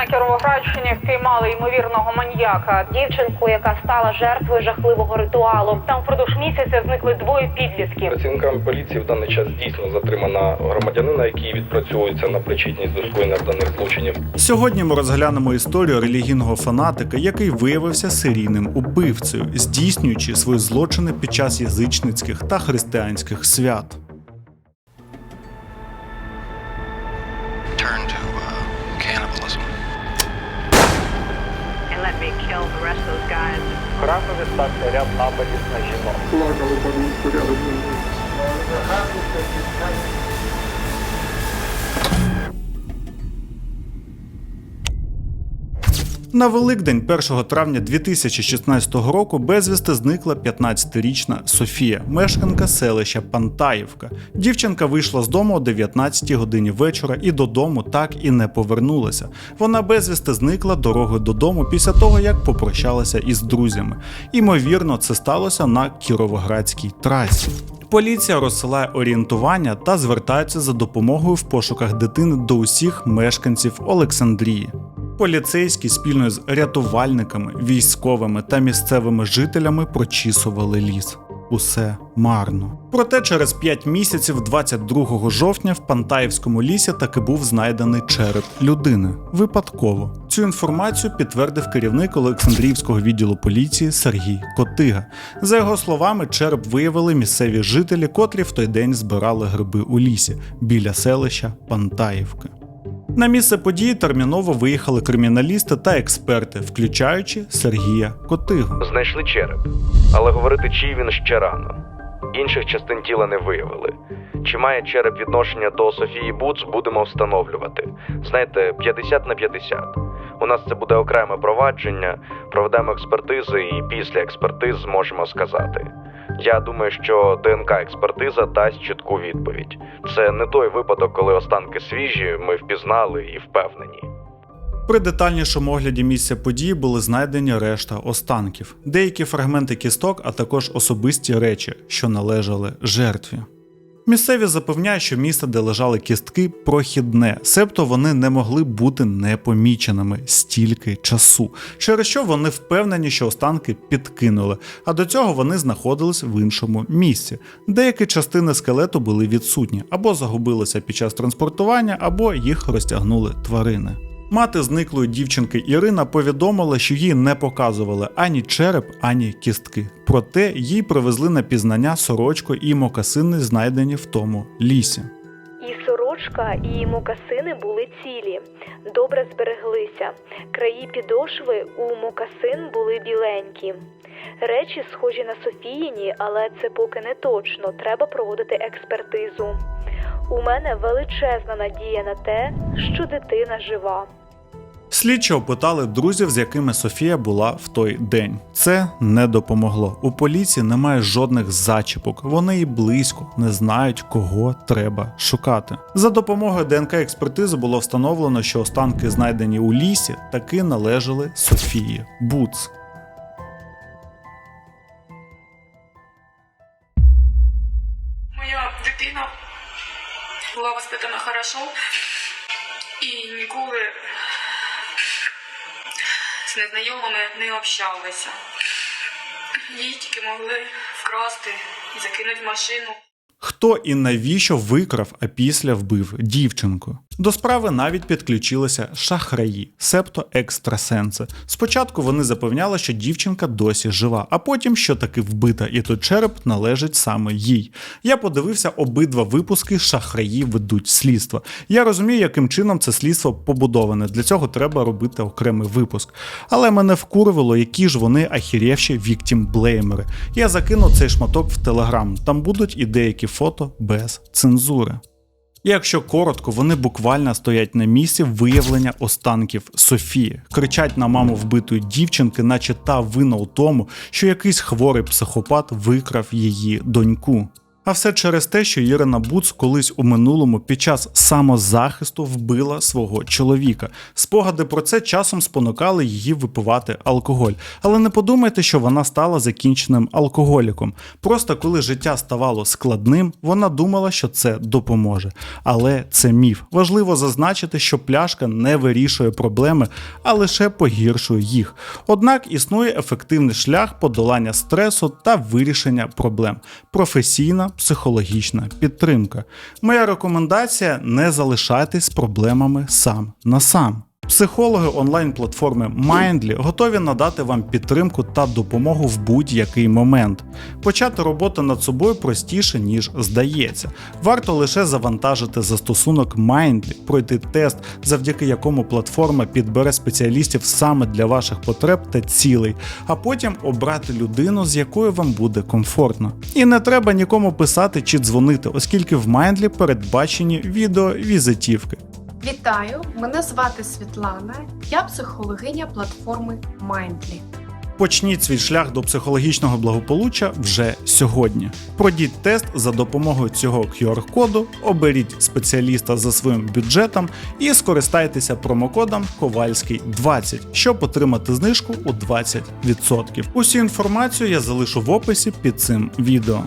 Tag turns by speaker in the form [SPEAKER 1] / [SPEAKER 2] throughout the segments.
[SPEAKER 1] На Кіровоградщині впіймали ймовірного маньяка.
[SPEAKER 2] Дівчинку, яка стала жертвою жахливого ритуалу.
[SPEAKER 1] Там впродовж місяця зникли двоє підлітків.
[SPEAKER 3] Працівниками поліції в даний час дійсно затримана громадянина, який відпрацьовується на причетність до скоєння даних злочинів.
[SPEAKER 4] Сьогодні ми розглянемо історію релігійного фанатика, який виявився серійним убивцею, здійснюючи свої злочини під час язичницьких та християнських свят.
[SPEAKER 5] Стався ряд нападів на жінок.
[SPEAKER 6] плакали по місту рядом зі
[SPEAKER 4] На Великдень 1 травня 2016 року безвісти зникла 15-річна Софія, мешканка селища Пантаївка. Дівчинка вийшла з дому о 19 годині вечора і додому так і не повернулася. Вона безвісти зникла дорогою додому після того, як попрощалася із друзями. Імовірно, це сталося на Кіровоградській трасі. Поліція розсилає орієнтування та звертається за допомогою в пошуках дитини до усіх мешканців Олександрії. Поліцейські спільно з рятувальниками, військовими та місцевими жителями прочісували ліс. Усе марно. Проте через 5 місяців, 22 жовтня, в Пантаївському лісі таки був знайдений череп людини. Випадково. Цю інформацію підтвердив керівник Олександрівського відділу поліції Сергій Котига. За його словами, череп виявили місцеві жителі, котрі в той день збирали гриби у лісі біля селища Пантаївки. На місце події терміново виїхали криміналісти та експерти, включаючи Сергія Котигу.
[SPEAKER 3] Знайшли череп, але говорити, чий він ще рано. Інших частин тіла не виявили. Чи має череп відношення до Софії Буц, будемо встановлювати. Знаєте, 50 на 50. У нас це буде окреме провадження, проведемо експертизи і після експертиз зможемо сказати. Я думаю, що ДНК експертиза дасть чітку відповідь. Це не той випадок, коли останки свіжі, ми впізнали і впевнені.
[SPEAKER 4] При детальнішому огляді місця події були знайдені решта останків, деякі фрагменти кісток, а також особисті речі, що належали жертві. Місцеві запевняють, що місце, де лежали кістки, прохідне, себто вони не могли бути непоміченими стільки часу, через що вони впевнені, що останки підкинули, а до цього вони знаходились в іншому місці. Деякі частини скелету були відсутні або загубилися під час транспортування, або їх розтягнули тварини. Мати зниклої дівчинки Ірина повідомила, що їй не показували ані череп, ані кістки. Проте їй привезли на пізнання сорочку і мокасини, знайдені в тому лісі.
[SPEAKER 7] І сорочка, і мокасини були цілі, добре збереглися. Краї підошви у мокасин були біленькі. Речі схожі на Софіїні, але це поки не точно. Треба проводити експертизу. У мене величезна надія на те, що дитина жива.
[SPEAKER 4] Слідчі опитали друзів, з якими Софія була в той день. Це не допомогло. У поліції немає жодних зачіпок. Вони і близько не знають, кого треба шукати. За допомогою ДНК експертизи було встановлено, що останки, знайдені у лісі, таки належали Софії Буц.
[SPEAKER 8] Моя дитина була воспитана хорошо і ніколи з незнайомими не общалися. Її тільки могли вкрасти і закинути в машину.
[SPEAKER 4] Хто і навіщо викрав, а після вбив дівчинку? До справи навіть підключилися шахраї, себто екстрасенси. Спочатку вони запевняли, що дівчинка досі жива, а потім, що таки вбита, і той череп належить саме їй. Я подивився обидва випуски, шахраї ведуть слідство. Я розумію, яким чином це слідство побудоване. Для цього треба робити окремий випуск. Але мене вкурвало, які ж вони ахірєвші віктім-блеймери. Я закину цей шматок в телеграм. Там будуть і деякі фото без цензури. Якщо коротко, вони буквально стоять на місці виявлення останків Софії, кричать на маму вбитої дівчинки, наче та вина у тому, що якийсь хворий психопат викрав її доньку. А все через те, що Ірина Буц колись у минулому під час самозахисту вбила свого чоловіка. Спогади про це часом спонукали її випивати алкоголь. Але не подумайте, що вона стала закінченим алкоголіком. Просто коли життя ставало складним, вона думала, що це допоможе. Але це міф. Важливо зазначити, що пляшка не вирішує проблеми, а лише погіршує їх. Однак існує ефективний шлях подолання стресу та вирішення проблем. Професійна психологічна підтримка. Моя рекомендація не залишайтесь проблемами сам на сам. Психологи онлайн-платформи Mindly готові надати вам підтримку та допомогу в будь-який момент. Почати роботу над собою простіше, ніж здається. Варто лише завантажити застосунок Mindly, пройти тест, завдяки якому платформа підбере спеціалістів саме для ваших потреб та цілей, а потім обрати людину, з якою вам буде комфортно. І не треба нікому писати чи дзвонити, оскільки в Mindly передбачені відеовізитівки.
[SPEAKER 9] Вітаю! Мене звати Світлана. Я психологиня платформи Mindly.
[SPEAKER 4] Почніть свій шлях до психологічного благополуччя вже сьогодні. Пройдіть тест за допомогою цього QR-коду, оберіть спеціаліста за своїм бюджетом і скористайтеся промокодом Ковальський 20, щоб отримати знижку у 20%. Усю інформацію я залишу в описі під цим відео.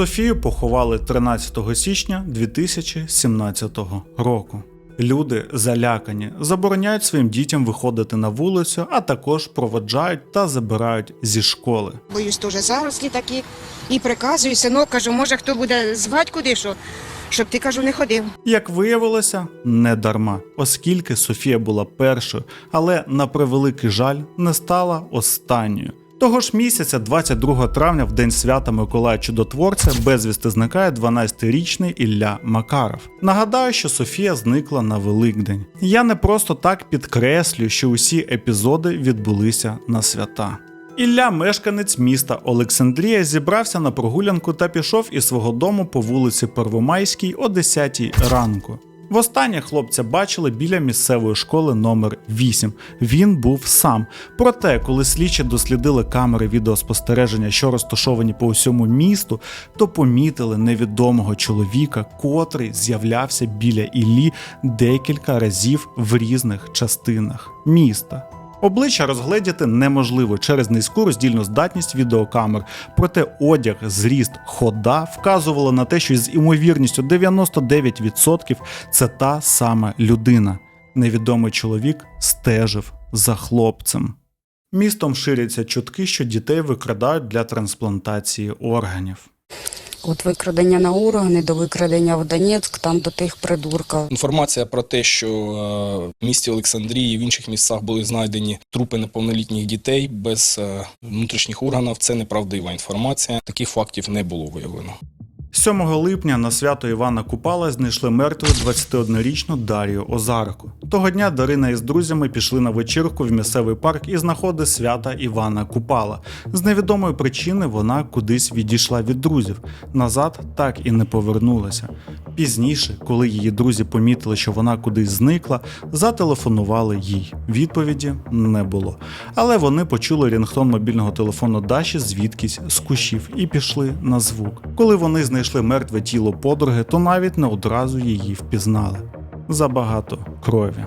[SPEAKER 4] Софію поховали 13 січня 2017 року. Люди залякані, забороняють своїм дітям виходити на вулицю, а також проводжають та забирають зі школи.
[SPEAKER 10] Боюсь, теж зарослі такі. І приказую, синок, кажу, може хто буде звати куди, що, щоб ти кажу, не ходив.
[SPEAKER 4] Як виявилося, не дарма, оскільки Софія була першою, але на превеликий жаль не стала останньою. Того ж місяця, 22 травня, в день свята Миколая Чудотворця, безвісти зникає 12-річний Ілля Макаров. Нагадаю, що Софія зникла на Великдень. Я не просто так підкреслюю, що усі епізоди відбулися на свята. Ілля, мешканець міста Олександрія, зібрався на прогулянку та пішов із свого дому по вулиці Первомайській о 10 ранку. Востаннє хлопця бачили біля місцевої школи номер 8. Він був сам. Проте, коли слідчі дослідили камери відеоспостереження, що розташовані по усьому місту, то помітили невідомого чоловіка, котрий з'являвся біля Іллі декілька разів в різних частинах міста. Обличчя розгледіти неможливо через низьку роздільну здатність відеокамер, проте одяг, зріст, хода вказували на те, що з імовірністю 99% це та сама людина. Невідомий чоловік стежив за хлопцем. Містом ширяться чутки, що дітей викрадають для трансплантації органів.
[SPEAKER 11] От викрадення на органи до викрадення в Донецьк, там до тих придурків.
[SPEAKER 12] Інформація про те, що е, в місті Олександрії в інших місцях були знайдені трупи неповнолітніх дітей без е, внутрішніх органів, це неправдива інформація. Таких фактів не було виявлено.
[SPEAKER 4] 7 липня на свято Івана Купала знайшли мертвою 21-річну Дарію Озарку. Того дня Дарина із друзями пішли на вечірку в місцевий парк із находи свята Івана Купала. З невідомої причини вона кудись відійшла від друзів. Назад так і не повернулася. Пізніше, коли її друзі помітили, що вона кудись зникла, зателефонували їй. Відповіді не було. Але вони почули рінгтон мобільного телефону Даші звідкись з кущів і пішли на звук. Коли вони знайшли мертве тіло подруги, то навіть не одразу її впізнали. Забагато крові.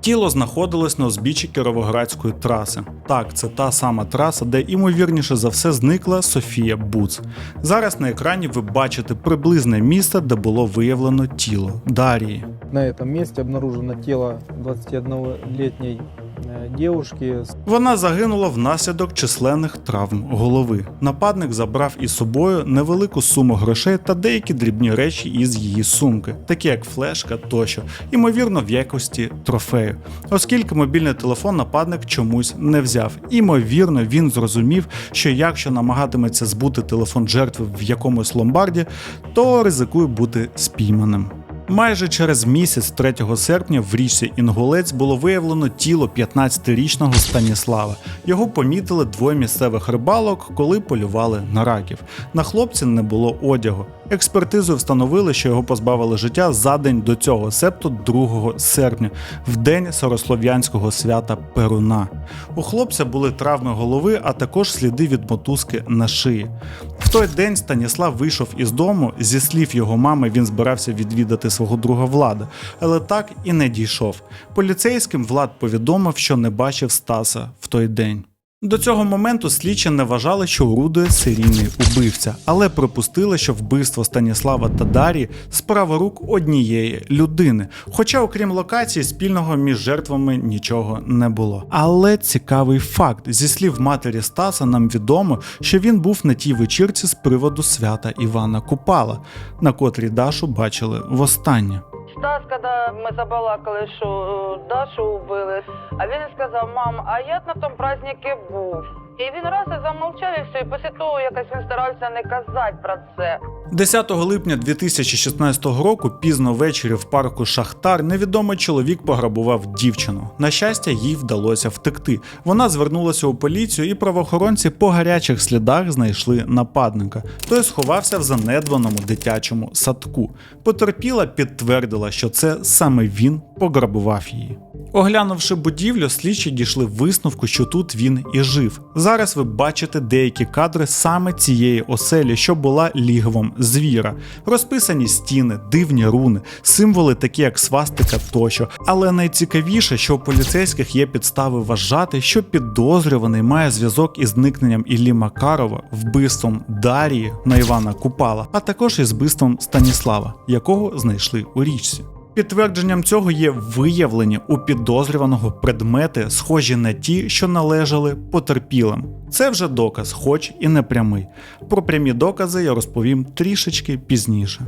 [SPEAKER 4] Тіло знаходилось на узбіччі Кіровоградської траси. Так, це та сама траса, де ймовірніше за все зникла Софія Буц. Зараз на екрані ви бачите приблизне місце, де було виявлено тіло Дарії.
[SPEAKER 5] На этом месте обнаружено тело 21-летней э, девушки.
[SPEAKER 4] Вона загинула внаслідок численних травм голови. Нападник забрав із собою невелику суму грошей та деякі дрібні речі із її сумки, такі як флешка тощо, ймовірно, в якості трофею. Оскільки мобільний телефон нападник чомусь не взяв. Імовірно, він зрозумів, що якщо намагатиметься збути телефон жертви в якомусь ломбарді, то ризикує бути спійманим. Майже через місяць, 3 серпня, в річці Інгулець було виявлено тіло 15-річного Станіслава. Його помітили двоє місцевих рибалок, коли полювали на раків. На хлопці не було одягу. Експертизою встановили, що його позбавили життя за день до цього, себто 2 серпня, в день сорослов'янського свята Перуна. У хлопця були травми голови, а також сліди від мотузки на шиї. В той день Станіслав вийшов із дому. Зі слів його мами, він збирався відвідати свого друга Влада, але так і не дійшов. Поліцейським Влад повідомив, що не бачив Стаса в той день. До цього моменту слідчі не вважали, що орудує серійний убивця, але припустили, що вбивство Станіслава та Дарії справа рук однієї людини. Хоча, окрім локації, спільного між жертвами нічого не було. Але цікавий факт: зі слів матері Стаса, нам відомо, що він був на тій вечірці з приводу свята Івана Купала, на котрій Дашу бачили востаннє.
[SPEAKER 13] Стас, коли ми забалакали, що е, Дашу убили, а він сказав, мам, а я на тому празднику був. І він раз і замовчав і все, і після того якось він старався не казати про це.
[SPEAKER 4] 10 липня 2016 року, пізно ввечері в парку Шахтар, невідомий чоловік пограбував дівчину. На щастя, їй вдалося втекти. Вона звернулася у поліцію, і правоохоронці по гарячих слідах знайшли нападника. Той сховався в занедбаному дитячому садку. Потерпіла підтвердила, що це саме він пограбував її. Оглянувши будівлю, слідчі дійшли висновку, що тут він і жив. Зараз ви бачите деякі кадри саме цієї оселі, що була лігвом звіра. Розписані стіни, дивні руни, символи, такі як свастика тощо. Але найцікавіше, що у поліцейських є підстави вважати, що підозрюваний має зв'язок із зникненням Іллі Макарова, вбивством Дарії на Івана Купала, а також із вбивством Станіслава, якого знайшли у річці. Підтвердженням цього є виявлені у підозрюваного предмети, схожі на ті, що належали потерпілим. Це вже доказ, хоч і не прямий. Про прямі докази я розповім трішечки пізніше.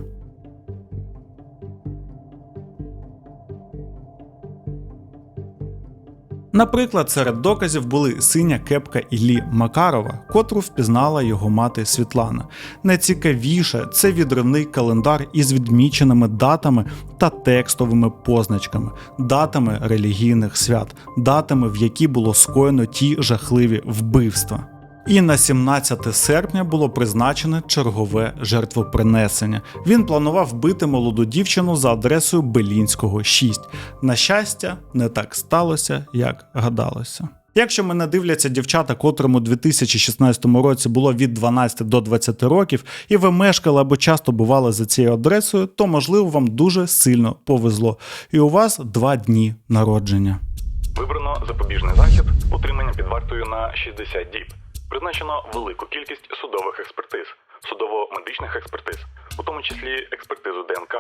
[SPEAKER 4] Наприклад, серед доказів були синя кепка Іллі Макарова, котру впізнала його мати Світлана. Найцікавіше це відривний календар із відміченими датами та текстовими позначками, датами релігійних свят, датами, в які було скоєно ті жахливі вбивства. І на 17 серпня було призначене чергове жертвопринесення. Він планував вбити молоду дівчину за адресою Белінського 6. На щастя, не так сталося, як гадалося. Якщо мене дивляться дівчата, котрим у 2016 році було від 12 до 20 років, і ви мешкали або часто бували за цією адресою, то можливо вам дуже сильно повезло, і у вас два дні народження.
[SPEAKER 14] Вибрано запобіжний захід утримання під вартою на 60 діб. Призначено велику кількість судових експертиз, судово-медичних експертиз, у тому числі експертизу ДНК.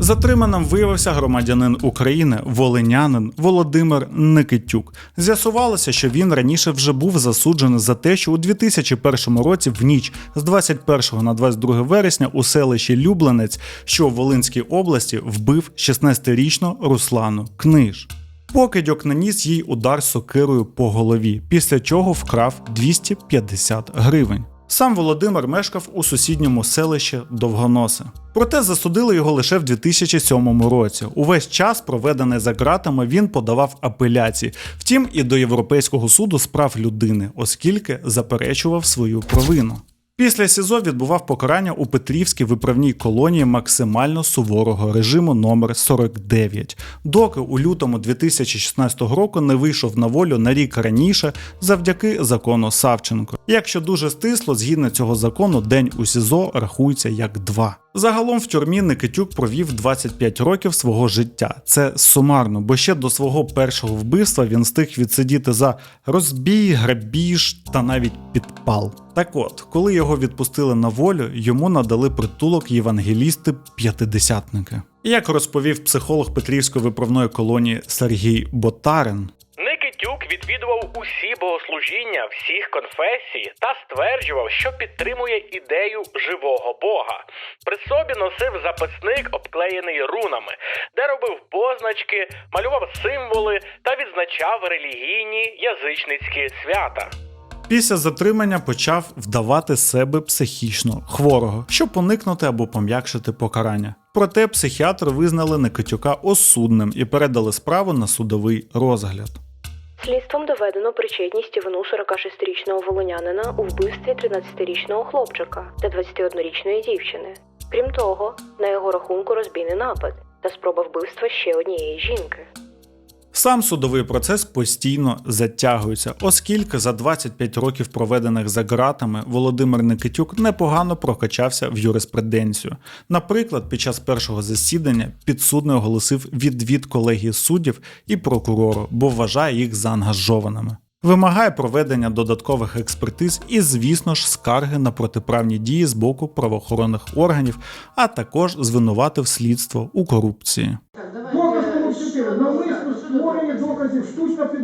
[SPEAKER 4] Затриманим виявився громадянин України, волинянин Володимир Никитюк. З'ясувалося, що він раніше вже був засуджений за те, що у 2001 році в ніч з 21 на 22 вересня у селищі Люблинець, що в Волинській області, вбив 16-річну Руслану Книж. Покидьок наніс їй удар сокирою по голові, після чого вкрав 250 гривень. Сам Володимир мешкав у сусідньому селищі Довгоносе. Проте засудили його лише в 2007 році. Увесь час, проведений за ґратами, він подавав апеляції, втім і до Європейського суду з прав людини, оскільки заперечував свою провину. Після СІЗО відбував покарання у Петрівській виправній колонії максимально суворого режиму номер 49, доки у лютому 2016 року не вийшов на волю на рік раніше завдяки закону Савченко. Якщо дуже стисло, згідно цього закону, день у СІЗО рахується як два. Загалом в тюрмі Никитюк провів 25 років свого життя. Це сумарно, бо ще до свого першого вбивства він встиг відсидіти за розбій, грабіж та навіть підпал. Так от, коли його відпустили на волю, йому надали притулок євангелісти-п'ятидесятники. Як розповів психолог Петрівської виправної колонії Сергій Ботарин,
[SPEAKER 15] Никитюк відвідував усі богослужіння всіх конфесій та стверджував, що підтримує ідею живого Бога. При собі носив записник, обклеєний рунами, де робив позначки, малював символи та відзначав релігійні язичницькі свята.
[SPEAKER 4] Після затримання почав вдавати себе психічно хворого, щоб уникнути або пом'якшити покарання. Проте психіатри визнали Никитюка осудним і передали справу на судовий розгляд.
[SPEAKER 7] Слідством доведено причетність вину 46-річного волонянина у вбивстві 13-річного хлопчика та 21-річної дівчини. Крім того, на його рахунку розбійний напад та спроба вбивства ще однієї жінки.
[SPEAKER 4] Сам судовий процес постійно затягується, оскільки за 25 років проведених за ґратами Володимир Никитюк непогано прокачався в юриспруденцію. Наприклад, під час першого засідання підсудний оголосив відвід колегії суддів і прокурору, бо вважає їх заангажованими. Вимагає проведення додаткових експертиз і, звісно ж, скарги на протиправні дії з боку правоохоронних органів, а також звинуватив слідство у корупції.
[SPEAKER 6] Доказ номер 4. Навмисно створення доказів,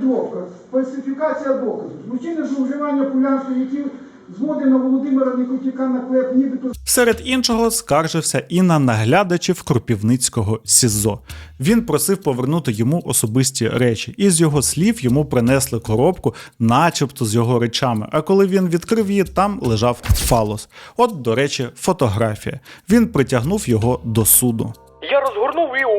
[SPEAKER 6] підробка, фальсифікація доказів, злочинне зловживання пулянства, які зводить на Володимира Никотяка наклеп, нібито
[SPEAKER 4] Серед іншого скаржився і на наглядачів Кропівницького СІЗО. Він просив повернути йому особисті речі, і з його слів йому принесли коробку, начебто з його речами. А коли він відкрив її, там лежав фалос. От, до речі, фотографія. Він притягнув його до суду.
[SPEAKER 15] Я розгорнув і.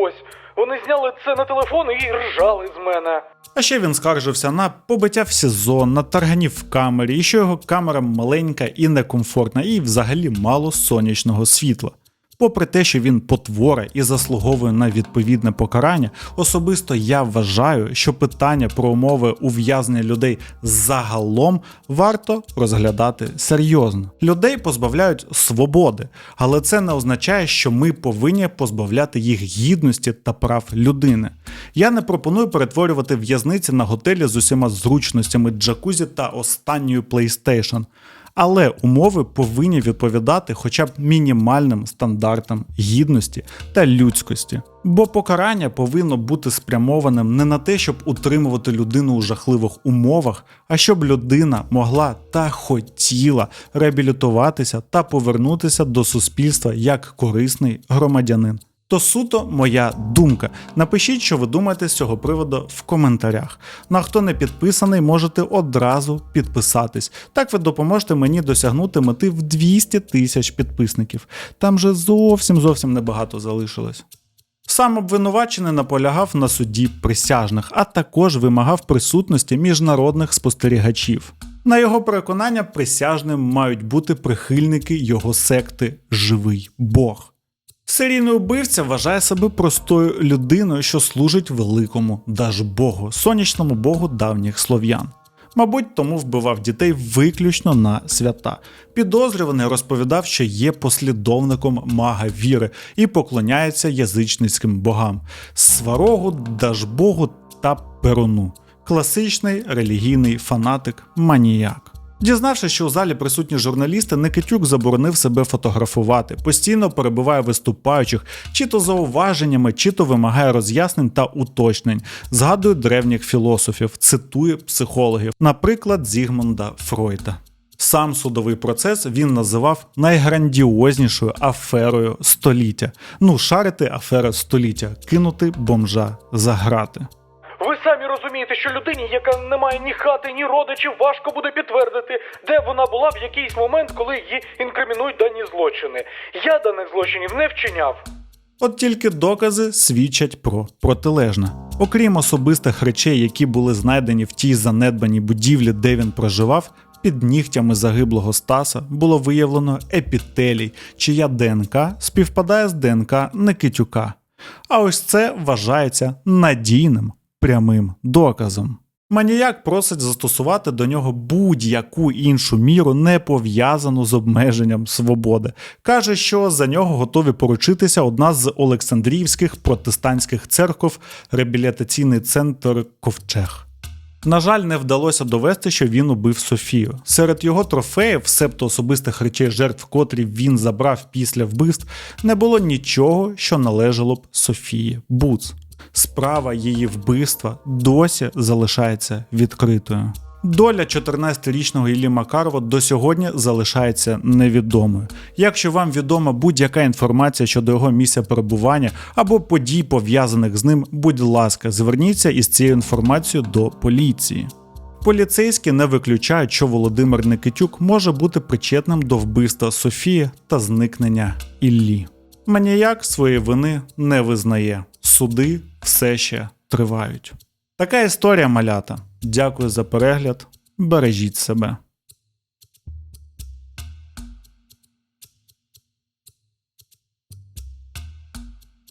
[SPEAKER 15] Вони зняли це на телефон і ржали з мене.
[SPEAKER 4] А ще він скаржився на побиття в СІЗО, на тарганів в камері, і що його камера маленька і некомфортна, і взагалі мало сонячного світла. Попри те, що він потвора і заслуговує на відповідне покарання, особисто я вважаю, що питання про умови ув'язнення людей загалом варто розглядати серйозно. Людей позбавляють свободи, але це не означає, що ми повинні позбавляти їх гідності та прав людини. Я не пропоную перетворювати в'язниці на готелі з усіма зручностями джакузі та останньою PlayStation. Але умови повинні відповідати хоча б мінімальним стандартам гідності та людськості. Бо покарання повинно бути спрямованим не на те, щоб утримувати людину у жахливих умовах, а щоб людина могла та хотіла реабілітуватися та повернутися до суспільства як корисний громадянин. То суто моя думка. Напишіть, що ви думаєте з цього приводу в коментарях. Ну а хто не підписаний, можете одразу підписатись. Так ви допоможете мені досягнути мети в 200 тисяч підписників. Там же зовсім зовсім небагато залишилось. Сам обвинувачений наполягав на суді присяжних, а також вимагав присутності міжнародних спостерігачів. На його переконання, присяжним мають бути прихильники його секти Живий Бог. Серійний убивця вважає себе простою людиною, що служить великому Дажбогу, сонячному богу давніх слов'ян. Мабуть, тому вбивав дітей виключно на свята. Підозрюваний розповідав, що є послідовником мага віри і поклоняється язичницьким богам сварогу, Дажбогу та Перуну. Класичний релігійний фанатик, маніяк. Дізнавшись, що у залі присутні журналісти, Никитюк заборонив себе фотографувати, постійно перебиває виступаючих, чи то зауваженнями, чи то вимагає роз'яснень та уточнень, згадує древніх філософів, цитує психологів, наприклад, Зігмунда Фройда. Сам судовий процес він називав найграндіознішою аферою століття. Ну, шарити афера століття, кинути бомжа за грати.
[SPEAKER 15] Самі розумієте, що людині, яка не має ні хати, ні родичів, важко буде підтвердити, де вона була в якийсь момент, коли її інкримінують дані злочини. Я даних злочинів не вчиняв.
[SPEAKER 4] От тільки докази свідчать про протилежне. Окрім особистих речей, які були знайдені в тій занедбаній будівлі, де він проживав, під нігтями загиблого Стаса було виявлено епітелій, чия ДНК співпадає з ДНК Никитюка. А ось це вважається надійним прямим доказом. Маніяк просить застосувати до нього будь-яку іншу міру, не пов'язану з обмеженням свободи. Каже, що за нього готові поручитися одна з Олександрівських протестантських церков, реабілітаційний центр Ковчег. На жаль, не вдалося довести, що він убив Софію. Серед його трофеїв, себто особистих речей жертв, котрі він забрав після вбивств, не було нічого, що належало б Софії Буц. Справа її вбивства досі залишається відкритою. Доля 14-річного Іллі Макарова до сьогодні залишається невідомою. Якщо вам відома будь-яка інформація щодо його місця перебування або подій, пов'язаних з ним, будь ласка, зверніться із цією інформацією до поліції. Поліцейські не виключають, що Володимир Никитюк може бути причетним до вбивства Софії та зникнення Іллі. Маніяк своєї вини не визнає. Суди все ще тривають. Така історія малята. Дякую за перегляд. Бережіть себе.